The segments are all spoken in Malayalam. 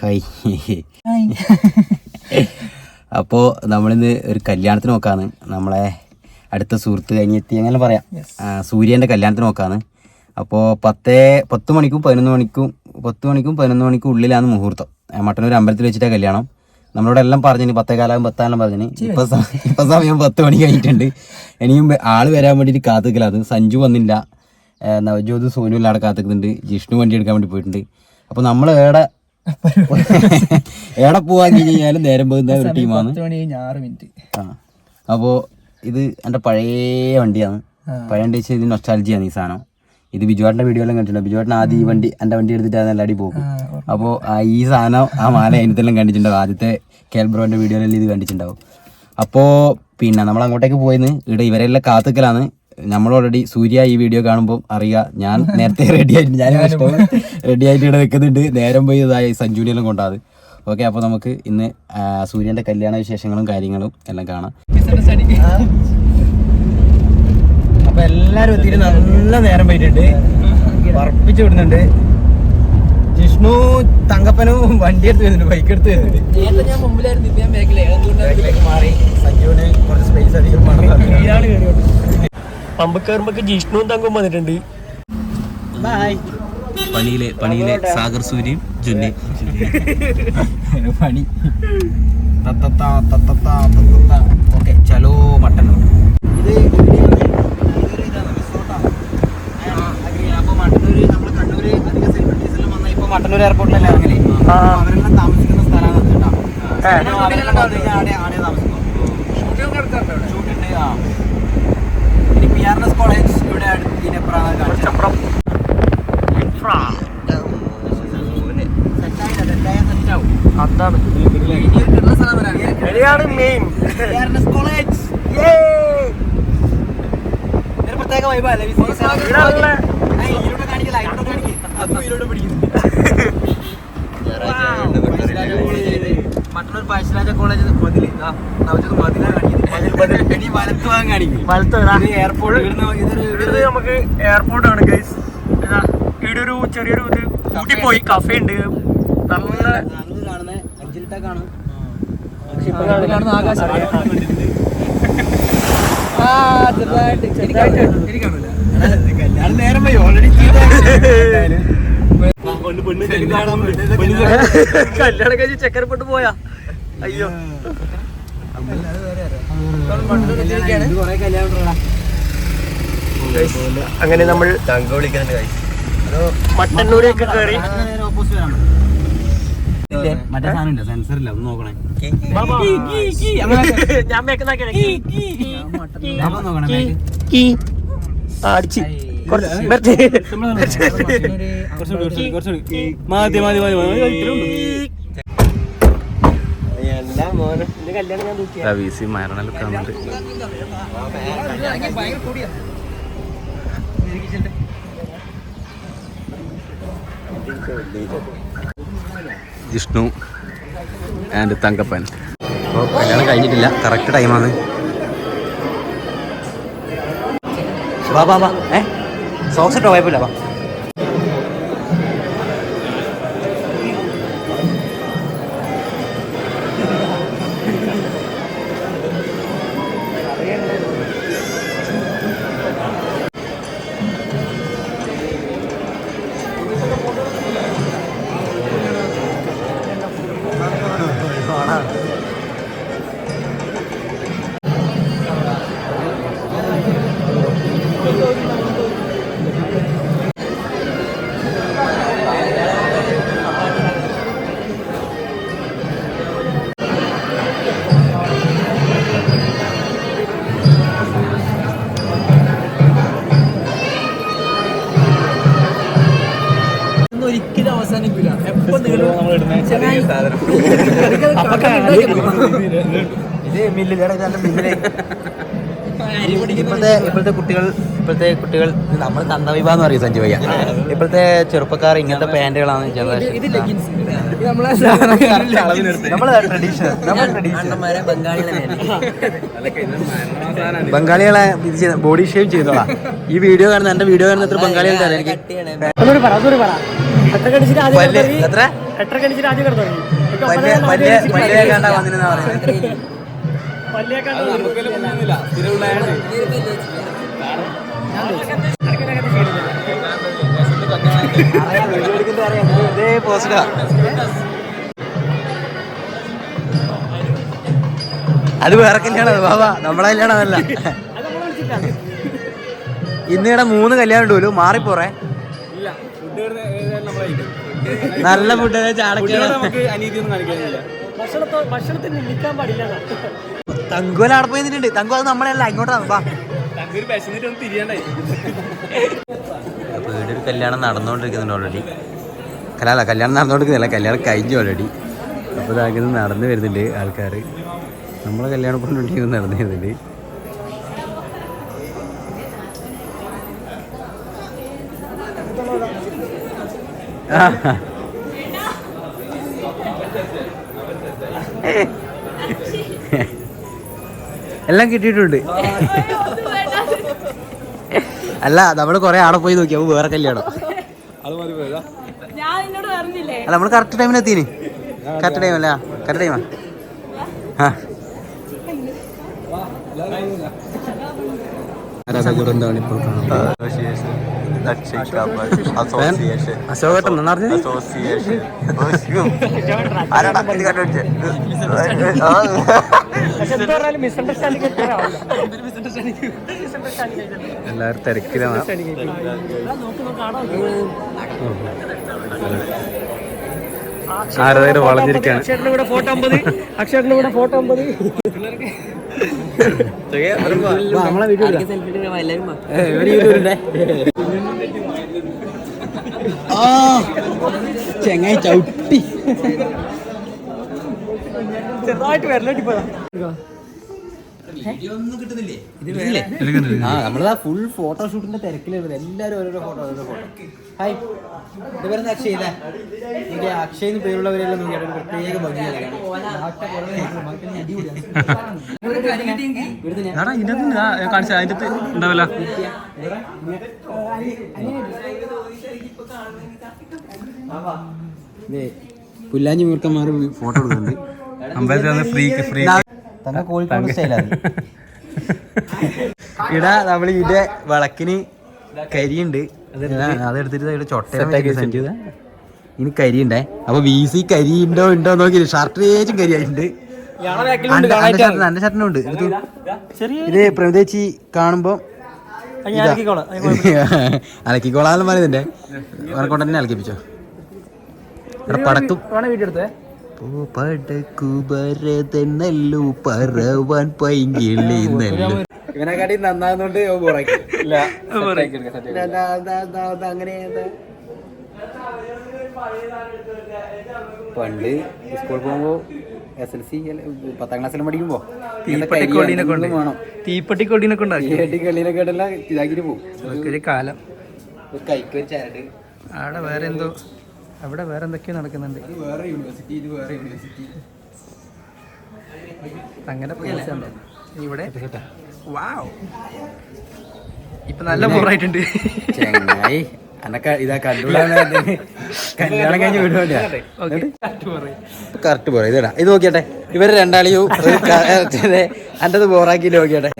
ഹൈ. അപ്പോൾ നമ്മളിന്ന് ഒരു കല്യാണത്തിന് നോക്കാന്ന്. നമ്മളെ അടുത്ത സുഹൃത്ത് കഴിഞ്ഞെത്തി അങ്ങനെ പറയാം. സൂര്യന്റെ കല്യാണത്തിന് നോക്കാന്ന്. അപ്പോൾ പത്തേ പത്ത് മണിക്കും പതിനൊന്ന് മണിക്കും പത്ത് മണിക്കും പതിനൊന്ന് മണിക്കും ഉള്ളിലാണ് മുഹൂർത്തം. മട്ടന്നൂർ അമ്പലത്തിൽ വെച്ചിട്ടാണ് കല്യാണം. നമ്മളോട് എല്ലാം പറഞ്ഞു പത്തേ കാലം പത്താലും പറഞ്ഞു ഇപ്പൊ ഇപ്പൊ സമയം പത്ത് മണി കഴിഞ്ഞിട്ടുണ്ട്. ഇനിയും ആൾ വരാൻ വേണ്ടിയിട്ട് അത് സഞ്ജു വന്നില്ല. നവജ്യോത് സോനു എല്ലാം അവിടെ കാത്തുക്കുന്നുണ്ട്. ജിഷ്ണു വണ്ടി എടുക്കാൻ വേണ്ടി പോയിട്ടുണ്ട്. അപ്പൊ നമ്മൾ ഏടെ ഏടെ പോവാൻ കഴിഞ്ഞാലും നേരം പോകുന്ന ഒരു ടീമാണ്. അപ്പോ മണി കഴിഞ്ഞ് ആറ് മിനിറ്റ്. ആ. അപ്പോൾ ഇത് എന്റെ പഴയ വണ്ടിയാണ്. പഴയ വണ്ടി വെച്ചാൽ ഇത് നൊസ്റ്റാലജിയാണ് ഈ സാധനം. ഇത് ബിജുവാട്ടിന്റെ വീഡിയോ എല്ലാം കണ്ടിട്ടുണ്ട്. ബിജുവാട്ടിന് ആദ്യം ഈ വണ്ടി എന്റെ വണ്ടി എടുത്തിട്ട് നല്ല അടി പോകും അപ്പോൾ ഈ സാധനം ആ മാല അതിനകത്തെല്ലാം കണ്ടിട്ടുണ്ടാവും. ആദ്യത്തെ കേൽബ്രോന്റെ വീഡിയോയിലെല്ലാം ഇത് കണ്ടിട്ടുണ്ടാവും. അപ്പോൾ പിന്നെ നമ്മൾ അങ്ങോട്ടേക്ക് പോയിന്ന്. ഇവിടെ ഇവരെല്ലാം കാത്തുക്കലാണ്. നമ്മൾ ഓൾറെഡി സൂര്യ ഈ വീഡിയോ കാണുമ്പോൾ അറിയുക ഞാൻ നേരത്തെ റെഡി ആയിട്ട് ഞാൻ റെഡി ആയിട്ട് ഇവിടെ നിൽക്കുന്നുണ്ട്. നേരം പോയി ഇതായി സഞ്ജുവിനെല്ലാം കൊണ്ടാത് ഓക്കെ അപ്പോൾ നമുക്ക് ഇന്ന് സൂര്യന്റെ കല്യാണ വിശേഷങ്ങളും കാര്യങ്ങളും എല്ലാം കാണാം. അപ്പോൾ എല്ലാവരും എത്തിയിട്ട് നല്ല നേരം പോയിട്ടുണ്ട്. വർപ്പിച്ച് വിടുന്നുണ്ട്. ജിഷ്ണു തങ്കപ്പനും വണ്ടി എടുത്ത് വരുന്നുണ്ട് ബൈക്ക് എടുത്ത് വരുന്നുണ്ട്. മാറി. സഞ്ജുവിന് കുറച്ച് സ്പേസ് അധികം പമ്പ് കയറുമ്പോ ജിഷ്ണുവും തങ്കും വന്നിട്ടുണ്ട്. പണിയിലെ പണിയിലെ സാഗർ സൂര്യയും ജുന്നി. പണി. ഓക്കെ ചലോ മട്ടൻ ഇത് മട്ടന്നൂർ എയർപോർട്ടിലല്ലേ ഇറങ്ങലേ അവരെല്ലാം താമസിക്കുന്ന സ്ഥലമാണ് കേട്ടോ. അപ്പോൾ അവരെല്ലാം വന്നു കഴിഞ്ഞാൽ ആടെ ആടെ താമസിക്കും ഷൂട്ടുണ്ട് ആ ഇനി പി ആർ എസ് കോളേജ് ഇവിടെ അടുത്ത് ഇതിനെപ്പുറമാണ് കാണിച്ചത് അപ്പുറം അതാണ്. മെയിൻ പ്രത്യേക വൈബല്ലേ മറ്റൊരു പഴശ്ശിരാജ കോളേജ് മതിൽ നവജത് മതിലാണ് കാണിക്കുന്നത്. പഴശ്ശിരാജ കോളേജ് എയർപോർട്ട് ഇവിടുന്ന് നമുക്ക് എയർപോർട്ടാണ് ഗൈസ് ഇവിടെ ഒരു ചെറിയൊരു ഇത് ഊട്ടി പോയി കഫേ ഉണ്ട്. നല്ല കാണുന്ന അഞ്ചിലിട്ടാ കാണും. ചെറുതായിട്ട് ചെറുതായിട്ട്. എനിക്ക് കാണൂല. കല്യാണം കഴിച്ച് ചെക്കരപ്പെട്ട് പോയാ. അയ്യോ. അങ്ങനെ നമ്മൾ മട്ടന്നൂരേക്ക് കയറി മറ്റേ സാധനം സെൻസർ ഇല്ല ഒന്ന് നോക്കണേ. ഞാൻ നോക്കണേ അടിച്ച്. മതി മതി മതി മരണലൊക്കെ വന്നിട്ട് ജിഷ്ണു ആൻഡ് തങ്കപ്പൻ. അപ്പോൾ കല്യാണം കഴിഞ്ഞിട്ടില്ല. കറക്റ്റ് ടൈമാണ് വാ വാ വാ. ഏ? sauce no a ir para. ഇത് ഇപ്പോഴത്തെ ഇപ്പോഴത്തെ കുട്ടികൾ ഇപ്പോഴത്തെ കുട്ടികൾ നമ്മൾ തന്തവിഭ എന്ന് പറയും സഞ്ജു ഭയ്യ ഇപ്പോഴത്തെ ചെറുപ്പക്കാർ ഇങ്ങനത്തെ അണ്ണന്മാരെ ബംഗാളികളെ ബോഡി ഷേവ് ചെയ്തോളാം. ഈ വീഡിയോ കാണുന്ന എന്റെ വീഡിയോ കാണുന്ന എത്ര ബംഗാളികൾ എനിക്ക്? എത്ര കടിച്ചിട്ട് ആദ്യം കിടന്നു വലിയ വലിയ വലിയ കണ്ട വന്നിരുന്ന പറയുന്നത് ഇതേ പോസ്റ്റാ അത് വേറെ കല്യാണം ബാബാ നമ്മളെ കല്യാണം അതല്ല. ഇന്ന് ഇവിടെ മൂന്ന് കല്യാണം ഉണ്ടല്ലോ മാറിപ്പോറേ. ഇല്ല ഫുഡ് ചാടക്കാണ് ഭക്ഷണത്തോ ഫുഡ് തങ്കുവല അവിടെ പോയി നിന്നിട്ടുണ്ട്. തങ്കു അത് നമ്മളല്ല ഇങ്ങോട്ടാണ് വാ വീടൊരു കല്യാണം നടന്നുകൊണ്ടിരിക്കുന്നുണ്ട് ഓൾറെഡി കലാല കല്യാണം നടന്നുകൊണ്ടിരിക്കുന്നില്ല. കല്യാണം കഴിഞ്ഞു ഓൾറെഡി അപ്പോൾ ഇതാക്കുന്നത് നടന്നു വരുന്നുണ്ട് ആൾക്കാർ നമ്മളെ കല്യാണം കൊണ്ടുണ്ടെങ്കിൽ നടന്നു വരുന്നുണ്ട്. എല്ലാം കിട്ടിയിട്ടുണ്ട്. അല്ല നമ്മൾ കൊറേ ആടെ പോയി നോക്കി അപ്പൊ വേറെ കല്യാണം. ഞാൻ നിന്നോട് പറഞ്ഞില്ലേ? അല്ല നമ്മൾ കറക്റ്റ് ടൈമിന് എത്തിന്. കറക്റ്റ് ടൈം അല്ല? കറക്റ്റ് ടൈമാ ആ? ഇപ്പോൾ അശോകട്ടൻ നന്നാർന്ന് പക്ഷെ എന്ത് പറഞ്ഞാലും മിസ്അണ്ടർസ്റ്റാൻഡിംഗ് എല്ലാവരും തിരക്കിലാണ്. ആരാധകർ വളഞ്ഞിരിക്കുകയാണ് അക്ഷരന്റെ കൂടെ ഫോട്ടോ അമ്പത് അക്ഷരന്റെ കൂടെ ഫോട്ടോ അമ്പത്. നമ്മളെ വീഡിയോ എല്ലാവരും ആ ചെങ്ങായി ചവിട്ടി. ചെറുതായിട്ട് വരലട്ടിപ്പോതാ ആ നമ്മളതാ ഫുൾ ഫോട്ടോഷൂട്ടിന്റെ തിരക്കിലുള്ളത്. എല്ലാരും ഓരോരോ ഫോട്ടോ ഓരോരോ ഫോട്ടോ ഹായ് ഇത് വരുന്ന അക്ഷയ് എന്ന് പേരുള്ളവരെല്ലാം നോക്കിയാൽ ഒരു പ്രത്യേക ഭംഗിയാണ് പുല്ലാഞ്ഞി മൂർക്കന്മാർ ഫോട്ടോ എടുക്കുന്നുണ്ട്. ഫ്രീ ഫ്രീ തന്നെ കോഴിക്കോട് സ്റ്റൈലാണ് ഇടാ നമ്മൾ ഇതിന്റെ വിളക്കിന് കരിയുണ്ട്. അതെടുത്തിട്ട് ഇവിടെ ചൊട്ട ഇനി കരിയുണ്ടേ. അപ്പൊ വി സി കരി ഉണ്ടോ ഉണ്ടോ നോക്കി ഷർട്ട് ഏച്ചും കരിയായിട്ടുണ്ട് എന്റെ ഷർട്ടിനുണ്ട് ഇത് പ്രമിതേച്ചി കാണുമ്പോ അലക്കിക്കോളാന്ന് പറയുന്നുണ്ടേ തന്നെ അലക്കിപ്പിച്ചോ. ഇവിടെ പടക്കും വേണേ എടുത്തേ പടക്കുബരതെന്നല്ലു പറവാൻ പൈങ്കിളി നെല്ലു. ഇവനെക്കാട്ടി നന്നാകുന്നോണ്ട് അങ്ങനെ പണ്ട് സ്കൂളിൽ പോകുമ്പോ എസ് എൽ സി പത്താം ക്ലാസ്സിലും പഠിക്കുമ്പോ തീപ്പെട്ടിക്കൊള്ളിനൊക്കെ തീപ്പെട്ടിക്കൊള്ളിനൊക്കെ ഇതാക്കിട്ട് പോകും. കാലം. ഒരു കൈക്ക് ചരട്. അവിടെ വേറെ എന്തോ? അവിടെ വേറെ എന്തൊക്കെയോ നടക്കുന്നുണ്ട്. വേറെ യൂണിവേഴ്സിറ്റി ഇത് വേറെ യൂണിവേഴ്സിറ്റി അങ്ങനെ ഇവിടെ? വാവ്. ഇപ്പൊ നല്ല ബോറായിട്ടുണ്ട് ചെങ്ങായി. അനക്ക ഇതാ കണ്ടുകൂടാൻ കല്യാണം കഴിഞ്ഞ് കറക്റ്റ് പറയാം. ഇതടാ ഇത് നോക്കിയട്ടെ. ഇവർ രണ്ടാളിയും അന്റെത് ബോറാക്കി നോക്കിയട്ടെ.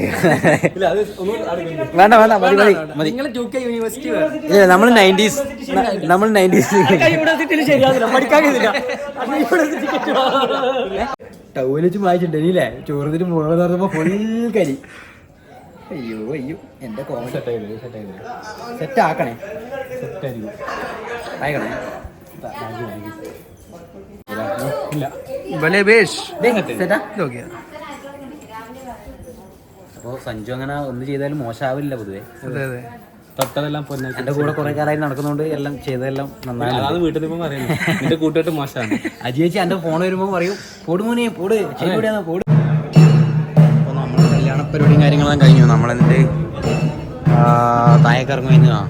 വേണ്ട വേണ്ട മതി മതി മതി. നിങ്ങൾ ടു യൂണിവേഴ്സിറ്റി ഇല്ല നമ്മൾ നയന്റീസ് നമ്മൾ നയന്റീസ് ടൗൽ വെച്ച് വായിച്ചിട്ടുണ്ട് ഇല്ലേ? ചോറിന് മുകളിൽ നടന്നപ്പോ ഫുൾ കരി. അയ്യോ അയ്യോ. എന്റെ കോമ സെറ്റ് ആയത് സെറ്റ് ആയത് സെറ്റ് ആക്കണേ. ഭലേ ബേഷ് നോക്കിയാ. അപ്പോൾ സഞ്ജു അങ്ങനെ ഒന്ന് ചെയ്താലും മോശമാവില്ല പൊതുവേ. അതെ അതെ. തൊട്ടതെല്ലാം പൊന്നെ എന്റെ കൂടെ കുറെ കാലമായി നടക്കുന്നതുകൊണ്ട് എല്ലാം ചെയ്തതെല്ലാം നന്നായി. അതാണ് വീട്ടിൽ നിന്ന് പറയുന്നത് നിന്റെ കൂട്ടുകെട്ട് മോശമാണ് അജിയേച്ചി എന്റെ ഫോൺ വരുമ്പോൾ പറയും പോട് മോനെ പോട്. ചെയ്യാ പോട്. അപ്പോൾ നമ്മുടെ കല്യാണ പരിപാടിയും കാര്യങ്ങളൊക്കെ സമ്മതം കഴിഞ്ഞു നമ്മളെന്നിട്ട് താഴേക്ക് ഇറങ്ങി ആ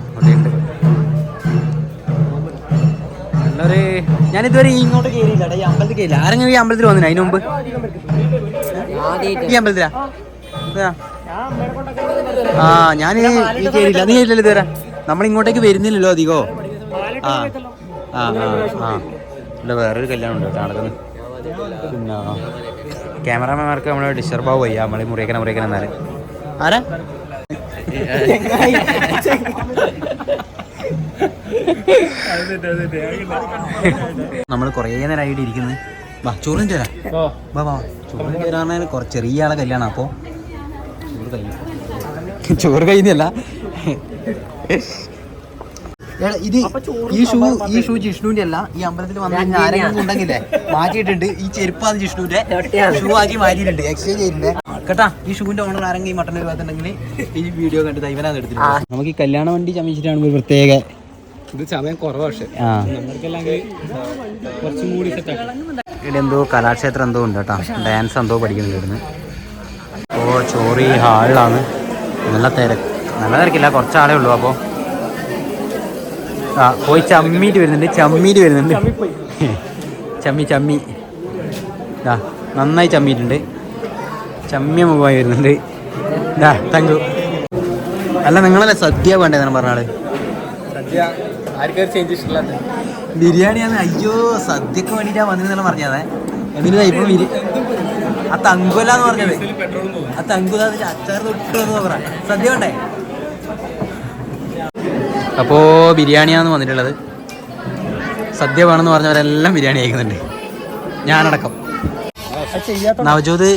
ഞാനിതുവരെ ഇങ്ങോട്ട് കയറിയില്ല ഈ അമ്പലത്തിൽ കയറിയില്ല ആരെങ്കിലും ഈ അമ്പലത്തിൽ വന്നില്ല അതിന് മുമ്പ്? ഈ അമ്പലത്തിലാ. ആ ഞാൻ ഈ കയറിയില്ല നീ കയറിയില്ല ഇതുവരെ? നമ്മൾ ഇങ്ങോട്ടേക്ക് വരുന്നില്ലല്ലോ അധികോ? ആ ആ ആ ആ. ഇവിടെ വേറൊരു കല്യാണം ഉണ്ട് കേട്ടോ നടക്കുന്നത്. പിന്നെ ക്യാമറാമാർക്ക് നമ്മളെ ഡിസ്റ്റർബ് ആവും വയ്യ നമ്മളെ മുറിയക്കണ മുറിയക്കണ എന്നാൽ. ആരാ? നമ്മൾ കൊറേ നേരമായിട്ട് ഇരിക്കുന്നത്. വാ ചോറും ചേരാ വാ. വാ ചോറും ചേരാന്ന് കുറച്ച് ചെറിയ ആളെ കല്യാണം അപ്പോൾ ചോറ് കഴിഞ്ഞു ചോറ് കഴിഞ്ഞല്ല ഇത് ഈ ഷൂ ഈ ഷൂ ജിഷ്ണുവിന്റെ അല്ല ഈ അമ്പലത്തിൽ വന്നു കഴിഞ്ഞാൽ ആരെങ്കിലും ഉണ്ടെങ്കിലേ മാറ്റിയിട്ടുണ്ട്. ഈ ചെരുപ്പാണ് ജിഷ്ണുവിന്റെ ഷൂ ആക്കി മാറ്റിയിട്ടുണ്ട്. എക്സ്ചേഞ്ച് ചെയ്തിട്ടുണ്ട്. കേട്ടാ ഈ ഷൂവിന്റെ ഓണർ ആരെങ്കിലും ഈ മട്ടൺ ഭാഗത്തുണ്ടെങ്കിൽ ഈ വീഡിയോ കണ്ട് ദൈവനാണ് എടുത്തിട്ടുണ്ട് നമുക്ക് ഈ കല്യാണ വണ്ടി ചമിച്ചിട്ടാണ് ഒരു പ്രത്യേക ഇത് സമയം കുറവാ പക്ഷെ. ആ. നമ്മൾക്കെല്ലാം കുറച്ചും കൂടി ഇവിടെ എന്തോ കലാക്ഷേത്രം എന്തോ ഉണ്ട് കേട്ടോ. ഡാൻസ് എന്തോ പഠിക്കുന്നുണ്ട് ഇവിടുന്ന്. അപ്പോൾ ചോറി ഹാളിലാണ്. നല്ല തിരക്ക്. നല്ല തിരക്കില്ല കുറച്ചാളേ ഉള്ളു അപ്പോൾ ആ പോയി ചമ്മീറ്റ് വരുന്നുണ്ട് ചമ്മീറ്റ് വരുന്നുണ്ട്. ചമ്മി ചമ്മി. ആ നന്നായി ചമ്മിയിട്ടുണ്ട് ചമ്മിയ മുഖമായി വരുന്നുണ്ട്. ഇതാ യു അല്ല നിങ്ങളല്ലേ സദ്യ വേണ്ടതെന്ന് പറഞ്ഞാൾ സദ്യ ആർക്കും ചേഞ്ച് ഇഷ്ടമില്ലാത്ത. ബിരിയാണിയാണ് അയ്യോ സദ്യക്ക് വേണ്ടിട്ടാ വന്നതെന്ന് പറഞ്ഞതേ. എന്നിട്ട് ഇപ്പൊ ബിരി ആ തങ്കുല എന്ന് പറഞ്ഞത്. പോകും ആ തങ്കുല അച്ചാർ തൊട്ടെന്ന് പറ. സദ്യ വേണ്ടേ? അപ്പോ ബിരിയാണിയാണ് വന്നിട്ടുള്ളത്. സദ്യ വേണമെന്ന് പറഞ്ഞവരെല്ലാം ബിരിയാണി കഴിക്കുന്നുണ്ട്. ഞാനടക്കം. നവജോത്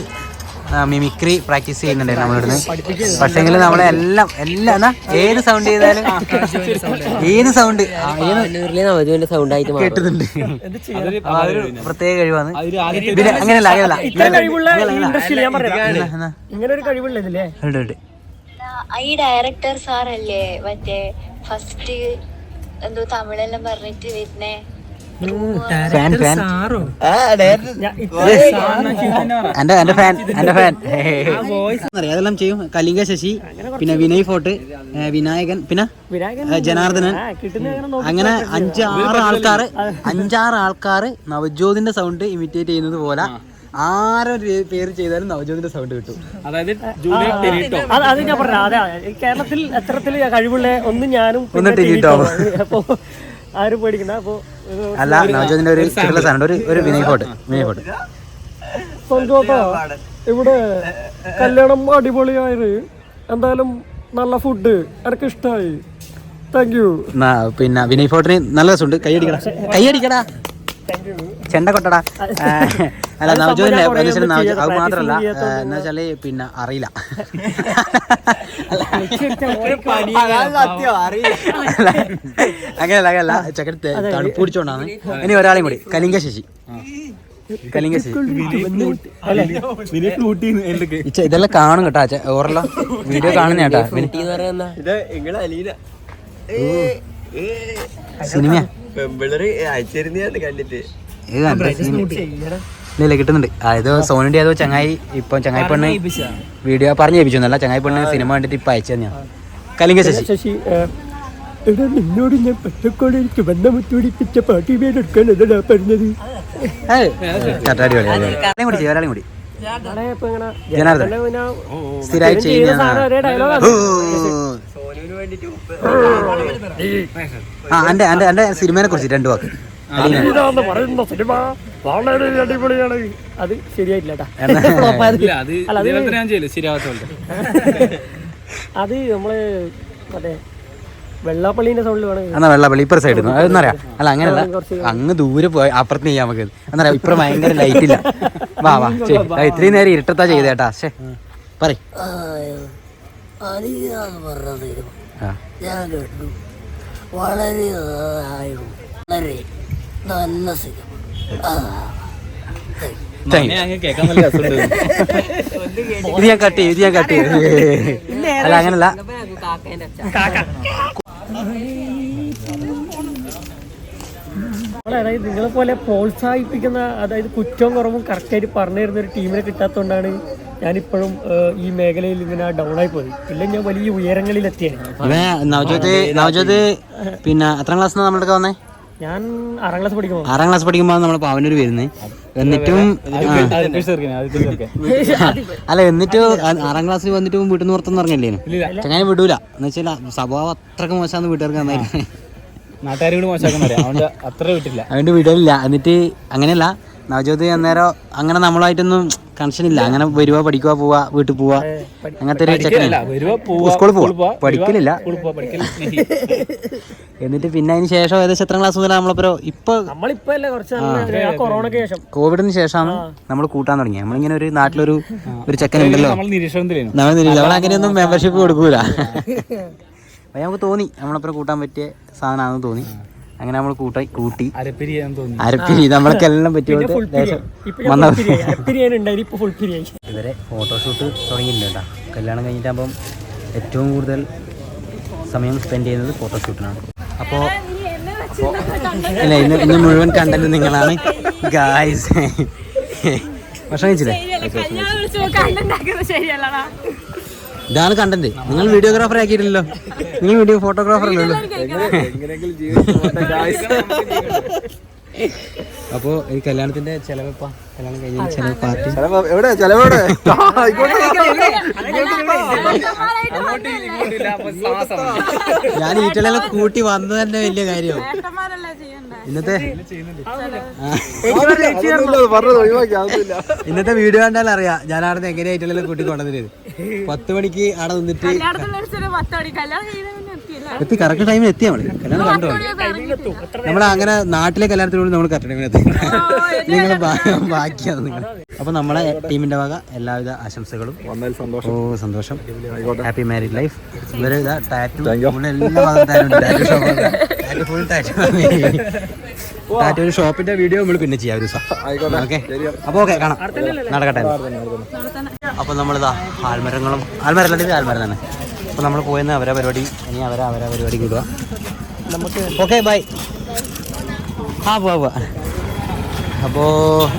മിമിക്രി പ്രാക്ടീസ് ചെയ്യുന്നുണ്ടായിരുന്നു നമ്മളിവിടുന്ന്. പക്ഷേങ്കിൽ നമ്മളെ എല്ലാം എല്ലാം എന്നാ ഏത് സൗണ്ട് ചെയ്താലും ഏത് സൗണ്ട് സൗണ്ട് ആയിട്ട് മാറും. കേട്ടുന്നുണ്ട് അതൊരു പ്രത്യേക കഴിവാണ്. അങ്ങനെയല്ല അങ്ങനെയല്ല? ഇങ്ങനെ ഒരു. ഈ ഡയറക്ടർ സാറല്ലേ മറ്റേ ഫസ്റ്റ് എന്തോ തമിഴെല്ലാം പറഞ്ഞിട്ട് വരുന്നേ? എന്റെ എന്റെ ഫാൻ. എന്റെ ഫാൻ അതെല്ലാം ചെയ്യും. കലിംഗ ശശി പിന്നെ വിനയ് ഫോട്ട് വിനായകൻ പിന്നെ ജനാർദ്ദനൻ. അങ്ങനെ അഞ്ചാറ് ആൾക്കാർ അഞ്ചാറ് ആൾക്കാർ നവജ്യോതിന്റെ സൗണ്ട് ഇമിറ്റേറ്റ് ചെയ്യുന്നത് പോലെ ആരൊരു ഒരു പേര് ചെയ്താലും നവജ്യോതിന്റെ സൗണ്ട് കിട്ടും. അതായത് അത് ഞാൻ പറഞ്ഞ അതെ കേരളത്തിൽ എത്രത്തിൽ കഴിവുള്ള ഒന്നും ഞാനും ഒന്നും ടിനിട്ടോ. ടിനിട്ടോ. ആരും പേടിക്കണ്ട. അപ്പൊ അല്ല നവജോതിന്റെ ഒരു ചെറുള്ള സാധനം ഒരു ഒരു വിനയ് ഫോർട്ട് വിനയ് ഫോർട്ട് സന്തോഷ ഇവിടെ കല്യാണം അടിപൊളിയായത് എന്തായാലും നല്ല ഫുഡ് എനിക്ക് ഇഷ്ടമായി താങ്ക് യു പിന്നെ വിനയ് ഫോട്ടിന് നല്ല രസമുണ്ട്. കൈയടിക്കടാ. കൈയടിക്കടാ. ചെണ്ട കൊട്ടടാ അല്ല നവജോതിന്റെ അത് മാത്രല്ല എന്ന് വെച്ചാൽ പിന്നെ അറിയില്ല. അല്ല, അങ്ങനെയല്ല. അങ്ങനെയല്ല ചെക്കൻ തണുപ്പ് പിടിച്ചോണ്ടാണ്. ഇനി ഒരാളെയും കൂടി. കലിംഗ ശശി കലിംഗ ശശി ഇച്ച, ഇതെല്ലാം കാണും കേട്ടാ ഓറല്ലോ വീഡിയോ കാണുന്ന കേട്ടാ. സിനിമ കണ്ടിട്ട്. ഇല്ല കിട്ടുന്നുണ്ട്. അതായത് സോണിന്റെ ഏതോ ചങ്ങായി ഇപ്പൊ ചങ്ങായി പെണ്ണ് വീഡിയോ പറഞ്ഞു ഏൽപ്പിച്ചൊന്നല്ല ചങ്ങായി പെണ്ണ് സിനിമ കണ്ടിട്ട് ഇപ്പൊ അയച്ചു തന്നെയാ കലിംഗ ശശി. എടാ നിന്നോട് ഞാൻ പച്ചക്കോടെ ചുവന്ന മുത്തുപിടിപ്പിച്ച പാട്ടി പേരെടുക്കാൻ എന്നടാ പറഞ്ഞത്. കൂടി ജനാർദ്ദൻ. സ്ഥിരമായി ചെയ്യുന്ന ആ. എന്റെ എന്റെ എന്റെ സിനിമയെ കുറിച്ച് രണ്ടു വാക്ക്. ഇതാന്ന് പറയുന്ന സിനിമ വളരെ അടിപൊളിയാണ്. അത്? ഇല്ല അത് അല്ല, അത് ഇതേപോലത്തെ ഞാൻ ചെയ്യില്ല. ശരിയാവാത്ത അത് നമ്മൾ മറ്റേ വെള്ളാപ്പള്ളിന്റെ സൗണ്ടിൽ വേണം. എന്നാ വെള്ളാപ്പള്ളി ഇപ്പുറ സൈഡിൽ നിന്ന് അതെന്നറിയാം അല്ല അങ്ങനല്ല അങ്ങ് ദൂരെ പോയി അപ്പുറത്ത് ചെയ്യാൻ നമുക്ക് എന്നറിയാം ഇപ്പുറം ഭയങ്കര ലൈറ്റ് ഇല്ല. വാ വാ ഇത്രയും നേരം ഇരുട്ടത്താ ചെയ്തേട്ടാ ശേ പറ ഞാൻ കേട്ടു. വളരെ വളരെ. നല്ല സുഖം ഇത് ഞാൻ കട്ട് ചെയ്യും ഇത് ഞാൻ കട്ട് ചെയ്യും. അല്ല അങ്ങനല്ല. അതായത് നിങ്ങളെ പോലെ പ്രോത്സാഹിപ്പിക്കുന്ന അതായത് കുറ്റവും കുറവും കറക്റ്റായിട്ട് പറഞ്ഞു തരുന്ന ഒരു ടീമിനെ കിട്ടാത്തതുകൊണ്ടാണ് ഞാനിപ്പോഴും ഈ മേഖലയിൽ ഇങ്ങനെ ഡൗൺ ആയി പോയി പിന്നെ ഞാൻ വലിയ ഉയരങ്ങളിൽ എത്തിയാണ് നവജോത് നവജോത് പിന്നെ എത്രാം ക്ലാസ് നമ്മളൊക്കെ വന്നേ? ഞാൻ ആറാം ക്ലാസ് പഠിക്കുമ്പോൾ ആറാം ക്ലാസ് പഠിക്കുമ്പോൾ നമ്മൾ പാവനൂർ വരുന്നത് എന്നിട്ടും. അല്ല എന്നിട്ട് ആറാം ക്ലാസ്സിൽ വന്നിട്ട് വീട്ടിൽ നിന്ന് പുറത്തൊന്നും ഇറങ്ങില്ലേ ചങ്ങനെ വിടൂല. എന്ന് വെച്ചാൽ സ്വഭാവം അത്രയ്ക്ക് മോശമാണ് വീട്ടുകാർക്ക് അതുകൊണ്ട് വിടലില്ല. എന്നിട്ട് അങ്ങനെയല്ല. നവജ്യോതി അന്നേരം അങ്ങനെ നമ്മളായിട്ടൊന്നും കണക്ഷൻ ഇല്ല. അങ്ങനെ വരുവ പഠിക്കുക പോവാ വീട്ടിൽ പോവാ. അങ്ങനത്തെ ഒരു ചെക്കനില്ല സ്കൂളിൽ പോവാ പഠിക്കലില്ല. എന്നിട്ട് പിന്നെ അതിന് ശേഷം ഏകദേശം എത്ര ക്ലാസ് മുതലാണ് നമ്മളിപ്പോ ഇപ്പൊ നമ്മളിപ്പോ അല്ലേ കുറച്ച് നല്ല- ആ. കൊറോണയ്ക്ക് ശേഷം. കോവിഡിന് ശേഷമാണ് നമ്മൾ കൂട്ടാൻ തുടങ്ങിയത് നമ്മളിങ്ങനെ ഒരു നാട്ടിലൊരു ഒരു ചെക്കൻ ഉണ്ടല്ലോ. നമ്മൾ അങ്ങനെയൊന്നും മെമ്പർഷിപ്പ് കൊടുക്കൂല. അപ്പൊ നമുക്ക് തോന്നി നമ്മളപ്പുറം കൂട്ടാൻ പറ്റിയ സാധനമാണെന്ന് തോന്നി. അങ്ങനെ നമ്മൾ കൂട്ടായി കൂട്ടി. അരപ്പിരി ചെയ്യാൻ തോന്നി അരപ്പിരി നമ്മൾക്ക് എല്ലാം പറ്റിയ ഇതുവരെ ഫോട്ടോഷൂട്ട് തുടങ്ങിയിട്ടുണ്ട് കേട്ടോ. കല്യാണം കഴിഞ്ഞിട്ടാകുമ്പം ഏറ്റവും കൂടുതൽ സമയം സ്പെൻഡ് ചെയ്യുന്നത് ഫോട്ടോഷൂട്ടിനാണ് അപ്പോൾ അല്ല ഇന്ന് ഇന്ന് മുഴുവൻ കണ്ടത് നിങ്ങളാണ്. ഗായ്സ് ഭക്ഷണം കഴിച്ചില്ലേ? ഇതാണ് കണ്ടന്റ് നിങ്ങൾ വീഡിയോഗ്രാഫർ ആക്കിയിട്ടില്ലല്ലോ. നിങ്ങൾ വീഡിയോ ഫോട്ടോഗ്രാഫർ അല്ലല്ലോ. അപ്പോൾ ഈ കല്യാണത്തിന്റെ ചെലവപ്പാ? കല്യാണം കഴിഞ്ഞ ചെലവ് പാർട്ടി? എവിടെ? ചെലവിടെ ഞാൻ ഈറ്റലെല്ലാം കൂട്ടി വന്നത് തന്നെ വലിയ കാര്യം. ഇന്നത്തെ ഇന്നത്തെ വീഡിയോ കണ്ടാൽ അറിയാം ഞാൻ അവിടെ എങ്ങനെയാ ഈറ്റലെല്ലാം കൂട്ടി കൊണ്ടുവന്നിട്ട് പത്ത് മണിക്ക് അവിടെ നിന്നിട്ട് എത്തി കറക്റ്റ് ടൈമിൽ എത്തി നമ്മൾ കല്യാണം കണ്ടോ? നമ്മൾ അങ്ങനെ നാട്ടിലെ കല്യാണത്തിനോട് നമ്മൾ കറക്റ്റ് ടൈമിൽ എത്തി നിങ്ങൾ ബാക്കിയാണ് നിങ്ങൾ. അപ്പൊ നമ്മളെ ടീമിന്റെ വക എല്ലാവിധ ആശംസകളും. ഓ സന്തോഷം. ഹാപ്പി മാരീഡ് ലൈഫ് ഇവർ ടാറ്റു ടാറ്റു ടാറ്റു ഷോപ്പിന്റെ വീഡിയോ നമ്മൾ പിന്നെ ചെയ്യാം ഒരു ദിവസം. ഓക്കെ അപ്പൊ ഓക്കെ കാണാം. നടക്കട്ടെ. അപ്പൊ നമ്മളിതാ ആൽമരങ്ങളും ആൽമരല്ല ഇത് ആൽമരം തന്നെ. അപ്പൊ നമ്മൾ പോയെന്ന് അവരെ പരിപാടി ഇനി അവരെ അവരെ പരിപാടി വിടുക നമുക്ക് ഓക്കെ ബൈ ആ പോവാ അപ്പോൾ അപ്പോ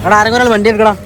എടാ ആരെങ്കിലും ഒരാൾ വണ്ടി എടുക്കണം